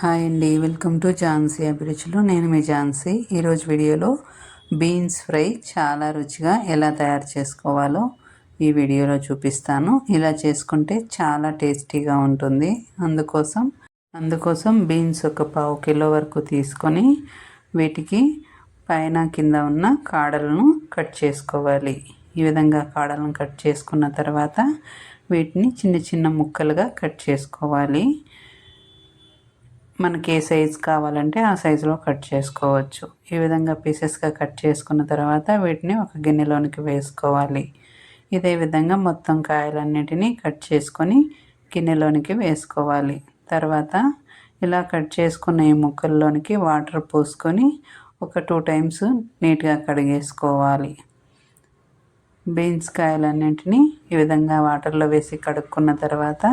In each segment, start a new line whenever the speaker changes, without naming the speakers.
Hi అండి. Welcome to Jhansi అభిరుచులు. నేను మీ ఝాన్సీ. ఈరోజు వీడియోలో బీన్స్ ఫ్రై చాలా రుచిగా ఎలా తయారు చేసుకోవాలో ఈ వీడియోలో చూపిస్తాను. ఇలా చేసుకుంటే చాలా టేస్టీగా ఉంటుంది. అందుకోసం అందుకోసం బీన్స్ ఒక పావు కిలో వరకు తీసుకొని వీటికి పైన కింద ఉన్న కాడలను కట్ చేసుకోవాలి. ఈ విధంగా కాడలను కట్ చేసుకున్న తర్వాత వీటిని చిన్న చిన్న ముక్కలుగా కట్ చేసుకోవాలి. మనకి ఏ సైజ్ కావాలంటే ఆ సైజులో కట్ చేసుకోవచ్చు. ఈ విధంగా పీసెస్గా కట్ చేసుకున్న తర్వాత వీటిని ఒక గిన్నెలోనికి వేసుకోవాలి. ఇదే విధంగా మొత్తం కాయలన్నిటినీ కట్ చేసుకొని గిన్నెలోనికి వేసుకోవాలి. తర్వాత ఇలా కట్ చేసుకున్న ఈ ముక్కల్లోనికి వాటర్ పోసుకొని ఒక టూ టైమ్స్ నీట్గా కడిగేసుకోవాలి. బీన్స్ కాయలన్నింటినీ ఈ విధంగా వాటర్లో వేసి కడుక్కున్న తర్వాత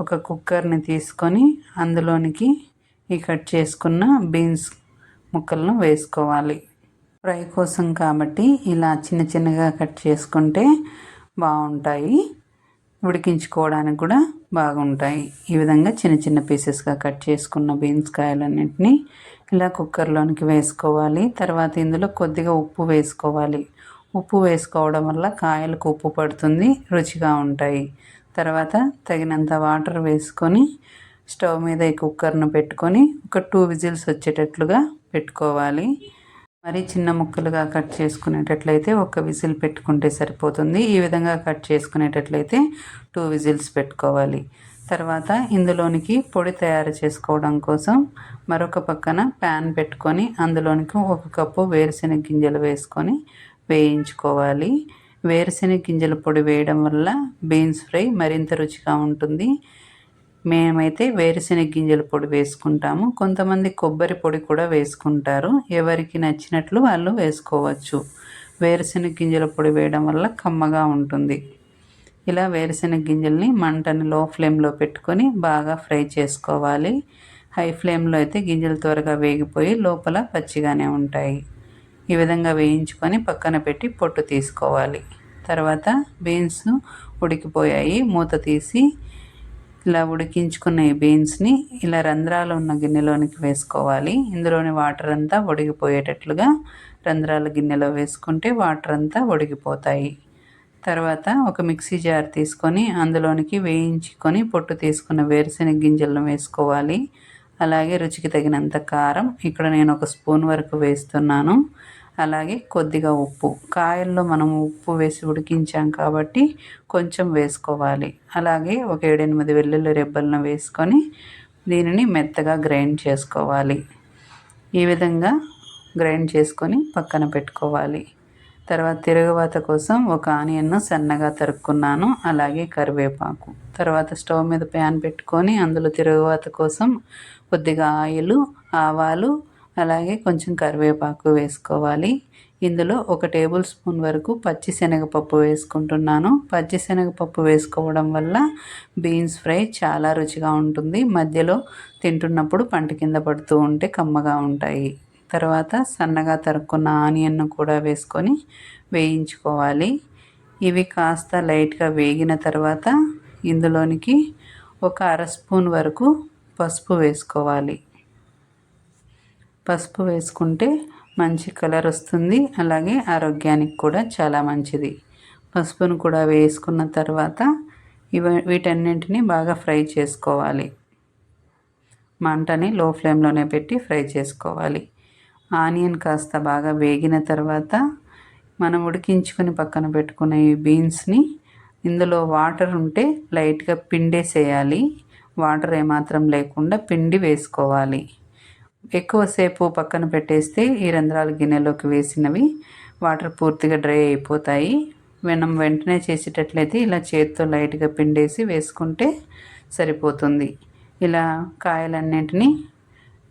ఒక కుక్కర్ని తీసుకొని అందులోనికి ఈ కట్ చేసుకున్న బీన్స్ ముక్కలను వేసుకోవాలి. ఫ్రై కోసం కాబట్టి ఇలా చిన్న చిన్నగా కట్ చేసుకుంటే బాగుంటాయి. ఉడికించుకోవడానికి కూడా బాగుంటాయి. ఈ విధంగా చిన్న చిన్న పీసెస్గా కట్ చేసుకున్న బీన్స్ కాయలన్నింటినీ ఇలా కుక్కర్లోనికి వేసుకోవాలి. తర్వాత ఇందులో కొద్దిగా ఉప్పు వేసుకోవాలి. ఉప్పు వేసుకోవడం వల్ల కాయలకు ఉప్పు పడుతుంది రుచిగా ఉంటాయి. తర్వాత తగినంత వాటర్ వేసుకొని స్టవ్ మీద ఈ కుక్కర్ను పెట్టుకొని ఒక టూ విజిల్స్ వచ్చేటట్లుగా పెట్టుకోవాలి. మరి చిన్న ముక్కలుగా కట్ చేసుకునేటట్లయితే ఒక విజిల్ పెట్టుకుంటే సరిపోతుంది. ఈ విధంగా కట్ చేసుకునేటట్లయితే టూ విజిల్స్ పెట్టుకోవాలి. తర్వాత ఇందులోనికి పొడి తయారు చేసుకోవడం కోసం మరొక పక్కన ప్యాన్ పెట్టుకొని అందులోనికి ఒక కప్పు వేరుశెనగ గింజలు వేసుకొని వేయించుకోవాలి. వేరుశెనగ గింజల పొడి వేయడం వల్ల బీన్స్ ఫ్రై మరింత రుచిగా ఉంటుంది. మేమైతే వేరుశెనగ గింజల పొడి వేసుకుంటాము. కొంతమంది కొబ్బరి పొడి కూడా వేసుకుంటారు. ఎవరికి నచ్చినట్లు వాళ్ళు వేసుకోవచ్చు. వేరుశెనగ గింజల పొడి వేయడం వల్ల కమ్మగా ఉంటుంది. ఇలా వేరుశెనగ గింజల్ని మంటని లో ఫ్లేమ్లో పెట్టుకొని బాగా ఫ్రై చేసుకోవాలి. హై ఫ్లేమ్లో అయితే గింజలు త్వరగా వేగిపోయి లోపల పచ్చిగానే ఉంటాయి. ఈ విధంగా వేయించుకొని పక్కన పెట్టి పొట్టు తీసుకోవాలి. తర్వాత బీన్స్ ఉడికిపోయాయి. మూత తీసి ఇలా ఉడికించుకున్న ఈ బీన్స్ని ఇలా రంధ్రాలు ఉన్న గిన్నెలోనికి వేసుకోవాలి. ఇందులోని వాటర్ అంతా ఉడికిపోయేటట్లుగా రంధ్రాల గిన్నెలో వేసుకుంటే వాటర్ అంతా ఉడికిపోతాయి తర్వాత ఒక మిక్సీ జార్ తీసుకొని అందులోనికి వేయించుకొని పొట్టు తీసుకున్న వేరుశెనగ గింజలను వేసుకోవాలి. అలాగే రుచికి తగినంత కారం. ఇక్కడ నేను ఒక స్పూన్ వరకు వేస్తున్నాను. అలాగే కొద్దిగా ఉప్పు. కాయల్లో మనం ఉప్పు వేసి ఉడికించాం కాబట్టి కొంచెం వేసుకోవాలి. అలాగే ఒక ఏడెనిమిది వెల్లుల్లి రెబ్బలను వేసుకొని దీనిని మెత్తగా గ్రైండ్ చేసుకోవాలి. ఈ విధంగా గ్రైండ్ చేసుకొని పక్కన పెట్టుకోవాలి. తర్వాత తిరగవాత కోసం ఒక ఆనియన్ను సన్నగా తరుక్కున్నాను. అలాగే కరివేపాకు. తర్వాత స్టవ్ మీద ప్యాన్ పెట్టుకొని అందులో తిరుగువాత కోసం కొద్దిగా ఆయిల్ ఆవాలు అలాగే కొంచెం కరివేపాకు వేసుకోవాలి. ఇందులో ఒక టేబుల్ స్పూన్ వరకు పచ్చి శనగపప్పు వేసుకుంటున్నాను. పచ్చి శనగపప్పు వేసుకోవడం వల్ల బీన్స్ ఫ్రై చాలా రుచిగా ఉంటుంది. మధ్యలో తింటున్నప్పుడు పంట కింద పడుతూ ఉంటే కమ్మగా ఉంటాయి. తర్వాత సన్నగా తరుక్కున్న ఆనియన్ను కూడా వేసుకొని వేయించుకోవాలి. ఇవి కాస్త లైట్గా వేగిన తర్వాత ఇందులోనికి ఒక అర స్పూన్ వరకు పసుపు వేసుకోవాలి. పసుపు వేసుకుంటే మంచి కలర్ వస్తుంది. అలాగే ఆరోగ్యానికి కూడా చాలా మంచిది. పసుపును కూడా వేసుకున్న తర్వాత ఇవ వీటన్నింటినీ బాగా ఫ్రై చేసుకోవాలి. మంటని లో ఫ్లేమ్లోనే పెట్టి ఫ్రై చేసుకోవాలి. ఆనియన్ కాస్త బాగా వేగిన తర్వాత మనం ఉడికించుకొని పక్కన పెట్టుకున్న ఈ బీన్స్ని ఇందులో వాటర్ ఉంటే లైట్గా పిండేసేయాలి వాటర్ ఏమాత్రం లేకుండా పిండి వేసుకోవాలి. ఎక్కువసేపు పక్కన పెట్టేస్తే ఈ రంధ్రాల గిన్నెలోకి వేసినవి వాటర్ పూర్తిగా డ్రై అయిపోతాయి. మనం వెంటనే చేసేటట్లయితే ఇలా చేతితో లైట్గా పిండేసి వేసుకుంటే సరిపోతుంది. ఇలా కాయలన్నింటినీ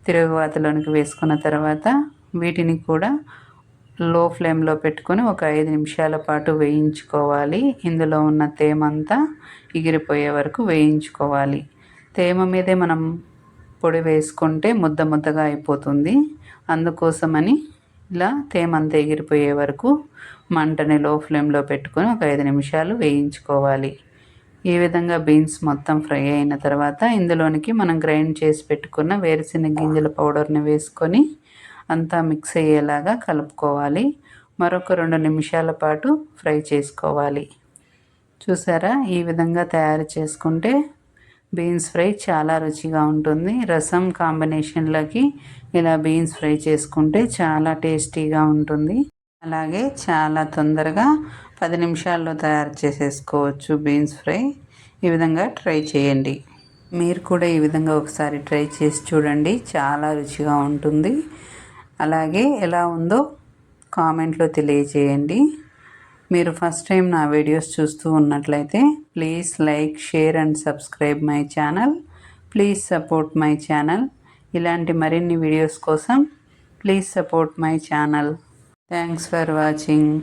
తిరుగువాతలోనికి వేసుకున్న తర్వాత వీటిని కూడా లో ఫ్లేమ్లో పెట్టుకొని ఒక ఐదు నిమిషాల పాటు వేయించుకోవాలి. ఇందులో ఉన్న తేమంతా ఎగిరిపోయే వరకు వేయించుకోవాలి. తేమ మీదే మనం పొడి వేసుకుంటే ముద్ద ముద్దగా అయిపోతుంది. అందుకోసమని ఇలా తేమంత ఎగిరిపోయే వరకు మంటని లో ఫ్లేమ్లో పెట్టుకొని ఒక ఐదు నిమిషాలు వేయించుకోవాలి. ఈ విధంగా బీన్స్ మొత్తం ఫ్రై అయిన తర్వాత ఇందులోనికి మనం గ్రైండ్ చేసి పెట్టుకున్న వేరుశెనగ గింజల పౌడర్ని వేసుకొని అంతా మిక్స్ అయ్యేలాగా కలుపుకోవాలి. మరొక రెండు నిమిషాల పాటు ఫ్రై చేసుకోవాలి. చూసారా? ఈ విధంగా తయారు చేసుకుంటే బీన్స్ ఫ్రై చాలా రుచిగా ఉంటుంది. రసం కాంబినేషన్లోకి ఇలా బీన్స్ ఫ్రై చేసుకుంటే చాలా టేస్టీగా ఉంటుంది. అలాగే చాలా తొందరగా పది నిమిషాల్లో తయారు చేసేసుకోవచ్చు బీన్స్ ఫ్రై. ఈ విధంగా ట్రై చేయండి. మీరు కూడా ఈ విధంగా ఒకసారి ట్రై చేసి చూడండి. చాలా రుచిగా ఉంటుంది. అలాగే ఎలా ఉందో కామెంట్లో తెలియజేయండి. మీరు ఫస్ట్ టైం నా వీడియోస్ చూస్తూ ఉన్నట్లయితే please like share and subscribe my channel. Please support my channel. ఇలాంటి మరిన్ని వీడియోస్ కోసం please support my channel. Thanks for watching.